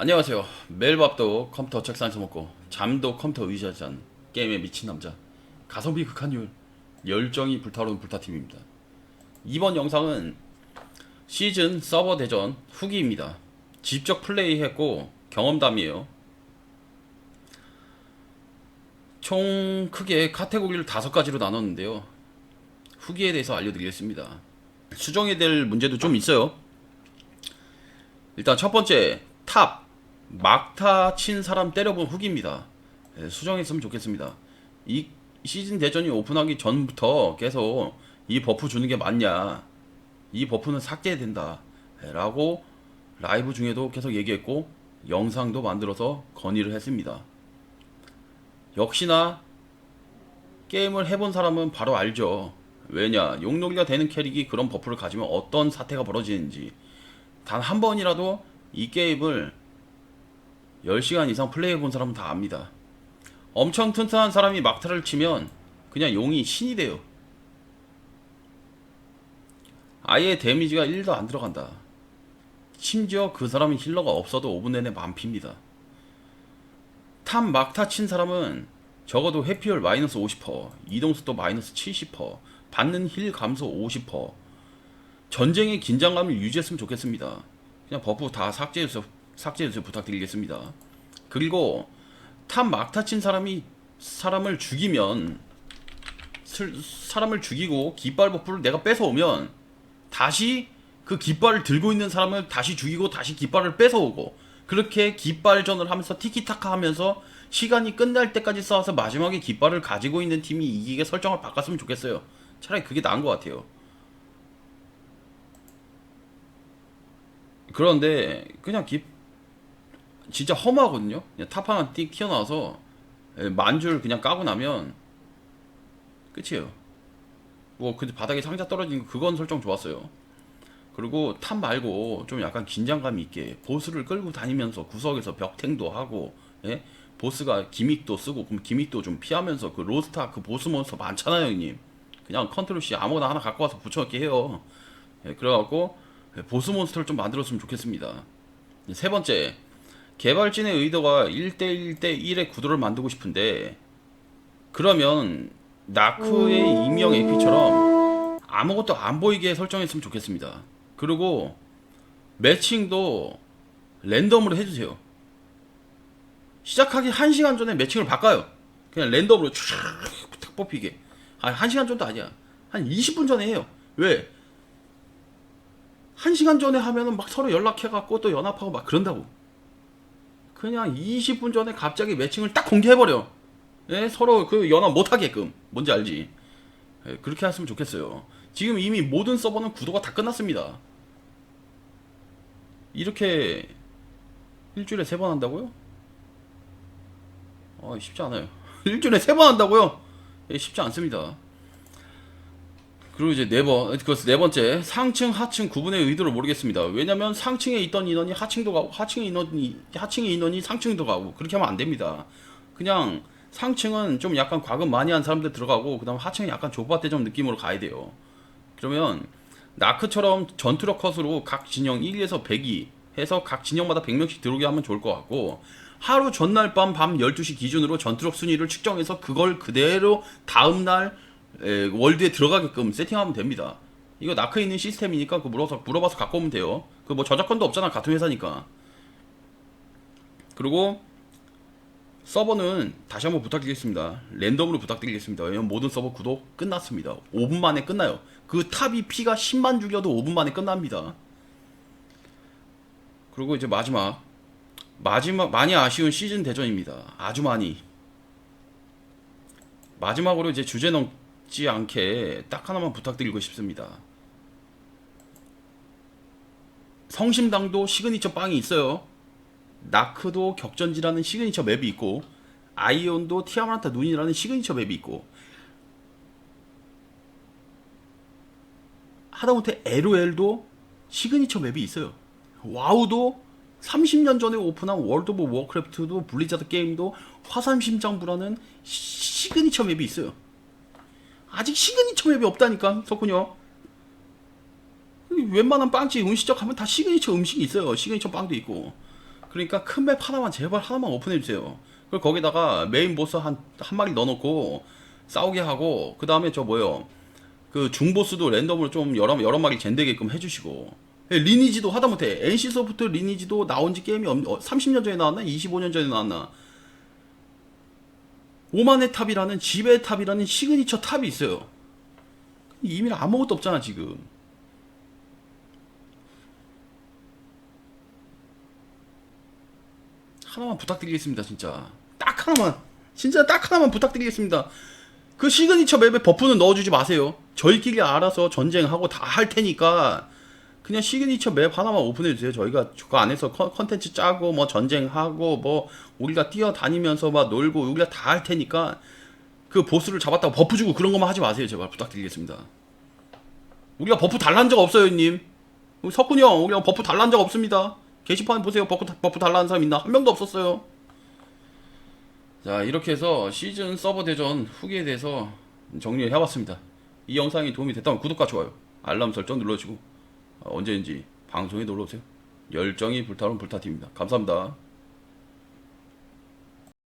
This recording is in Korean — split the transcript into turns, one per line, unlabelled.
안녕하세요. 매일 밥도 컴퓨터 책상에서 먹고 잠도 컴퓨터 의지하지 않는 게임에 미친 남자 가성비 극한율 열정이 불타오르는 불타팀입니다. 이번 영상은 시즌 서버 대전 후기입니다. 직접 플레이했고 경험담이에요. 총 크게 카테고리를 다섯 가지로 나눴는데요. 후기에 대해서 알려드리겠습니다. 수정해야 될 문제도 좀 있어요. 일단 첫 번째 탑 막타 친 사람 때려본 후기입니다. 예, 수정했으면 좋겠습니다. 이 시즌 대전이 오픈하기 전부터 계속 이 버프 주는 게 맞냐, 이 버프는 삭제해야 된다, 예, 라고 라이브 중에도 계속 얘기했고 영상도 만들어서 건의를 했습니다. 역시나 게임을 해본 사람은 바로 알죠. 왜냐, 용놀이가 되는 캐릭이 그런 버프를 가지면 어떤 사태가 벌어지는지 단 한 번이라도 이 게임을 10시간 이상 플레이해 본 사람은 다 압니다. 엄청 튼튼한 사람이 막타를 치면 그냥 용이 신이 돼요. 아예 데미지가 1도 안 들어간다. 심지어 그 사람이 힐러가 없어도 5분 내내 만피입니다. 탑 막타 친 사람은 적어도 회피율 마이너스 50%, 이동속도 마이너스 70%, 받는 힐 감소 50%, 전쟁의 긴장감을 유지했으면 좋겠습니다. 그냥 버프 다 삭제해서 삭제해서 부탁드리겠습니다. 그리고 탑 막타 친 사람이 사람을 죽이면 슬- 사람을 죽이고 깃발 버프를 내가 뺏어오면 다시 그 깃발을 들고 있는 사람을 다시 죽이고 다시 깃발을 뺏어오고 그렇게 깃발전을 하면서 티키타카 하면서 시간이 끝날 때까지 싸워서 마지막에 깃발을 가지고 있는 팀이 이기게 설정을 바꿨으면 좋겠어요. 차라리 그게 나은 것 같아요. 그런데 그냥 기 진짜 허무하거든요. 그냥 탑 하나 띡 튀어나와서 예, 만줄 그냥 까고 나면 끝이에요. 뭐그 바닥에 상자 떨어진 거 그건 설정 좋았어요. 그리고 탑 말고 좀 약간 긴장감 있게 보스를 끌고 다니면서 구석에서 벽탱도 하고 예? 보스가 기믹도 쓰고 그럼 기믹도 좀 피하면서 그 로스타 그 보스 몬스터 많잖아요 형님 그냥 컨트롤 C 아무거나 하나 갖고 와서 붙여넣기 해요 예, 그래갖고 보스 몬스터를 좀 만들었으면 좋겠습니다 세 번째 개발진의 의도가 1대1대1의 구도를 만들고 싶은데 그러면 나크의 익명 AP처럼 아무것도 안 보이게 설정했으면 좋겠습니다. 그리고 매칭도 랜덤으로 해주세요. 시작하기 1시간 전에 매칭을 바꿔요. 그냥 랜덤으로 쫙탁 뽑히게. 아, 1시간 전도 아니야. 한 20분 전에 해요. 왜? 1시간 전에 하면은 막 서로 연락해갖고 또 연합하고 막 그런다고. 그냥 20분 전에 갑자기 매칭을 딱 공개해버려. 예, 서로 그 연합 못하게끔. 뭔지 알지? 예, 그렇게 했으면 좋겠어요. 지금 이미 모든 서버는 구도가 다 끝났습니다. 이렇게 일주일에 세 번 한다고요? 어, 쉽지 않아요. 일주일에 세 번 한다고요? 예, 쉽지 않습니다. 그리고 이제 네 번, 그 네 번째 상층 하층 구분의 의도를 모르겠습니다. 왜냐면 상층에 있던 인원이 하층도 가고 하층에 인원이 하층의 인원이 상층도 가고 그렇게 하면 안 됩니다. 그냥 상층은 좀 약간 과금 많이 한 사람들 들어가고 그다음 하층은 약간 조바대전 느낌으로 가야 돼요. 그러면 나크처럼 전투력 컷으로 각 진영 1에서 100이 해서 각 진영마다 100명씩 들어오게 하면 좋을 것 같고 하루 전날 밤 밤 12시 기준으로 전투력 순위를 측정해서 그걸 그대로 다음날 에, 월드에 들어가게끔 세팅하면 됩니다. 이거 나크에 있는 시스템이니까 그 물어서 물어봐서 갖고 오면 돼요. 그 뭐 저작권도 없잖아 같은 회사니까. 그리고 서버는 다시 한번 부탁드리겠습니다. 랜덤으로 부탁드리겠습니다. 왜냐면 모든 서버 구독 끝났습니다. 5분 만에 끝나요. 그 탑이 피가 10만 죽여도 5분 만에 끝납니다. 그리고 이제 마지막 마지막 많이 아쉬운 시즌 대전입니다. 아주 많이. 마지막으로 이제 주제 넘 지 않게 딱 하나만 부탁드리고 싶습니다. 성심당도 시그니처 빵이 있어요. 나크도 격전지라는 시그니처 맵이 있고 아이온도 티아마타 눈이라는 시그니처 맵이 있고 하다못해 LOL도 시그니처 맵이 있어요. 와우도 30년 전에 오픈한 월드 오브 워크래프트도 블리자드 게임도 화산심장부라는 시- 시그니처 맵이 있어요. 아직 시그니처 맵이 없다니까 석훈이요. 웬만한 빵집 음식점 가면 다 시그니처 음식이 있어요. 시그니처 빵도 있고. 그러니까 큰 맵 하나만 제발 하나만 오픈해 주세요. 그리고 거기다가 메인 보스 한 한 마리 넣어놓고 싸우게 하고 그 다음에 저 뭐요 그 중보스도 랜덤으로 좀 여러 여러 마리 젠되게끔 해주시고 예, 리니지도 하다못해 NC 소프트 리니지도 나온 지 게임이 없, 어, 30년 전에 나왔나 25년 전에 나왔나 오만의 탑이라는 지배의 탑이라는 시그니처 탑이 있어요. 이미 아무것도 없잖아 지금. 하나만 부탁드리겠습니다 진짜 딱 하나만 진짜 딱 하나만 부탁드리겠습니다 그 시그니처 맵에 버프는 넣어주지 마세요 저희끼리 알아서 전쟁하고 다 할 테니까 그냥 시그니처 맵 하나만 오픈해 주세요. 저희가 그 안에서 컨- 컨텐츠 짜고 뭐 전쟁하고 뭐 우리가 뛰어다니면서 막 놀고 우리가 다 할 테니까 그 보스를 잡았다고 버프 주고 그런 것만 하지 마세요. 제발 부탁드리겠습니다. 우리가 버프 달란 적 없어요 님. 석훈이 형 우리가 버프 달란 적 없습니다. 게시판 보세요. 버프, 버프 달라는 사람 있나? 한 명도 없었어요. 자 이렇게 해서 시즌 서버 대전 후기에 대해서 정리를 해봤습니다. 이 영상이 도움이 됐다면 구독과 좋아요 알람 설정 눌러주고 어, 언제든지 방송에 놀러오세요. 열정이 불타오른 불타TV입니다. 감사합니다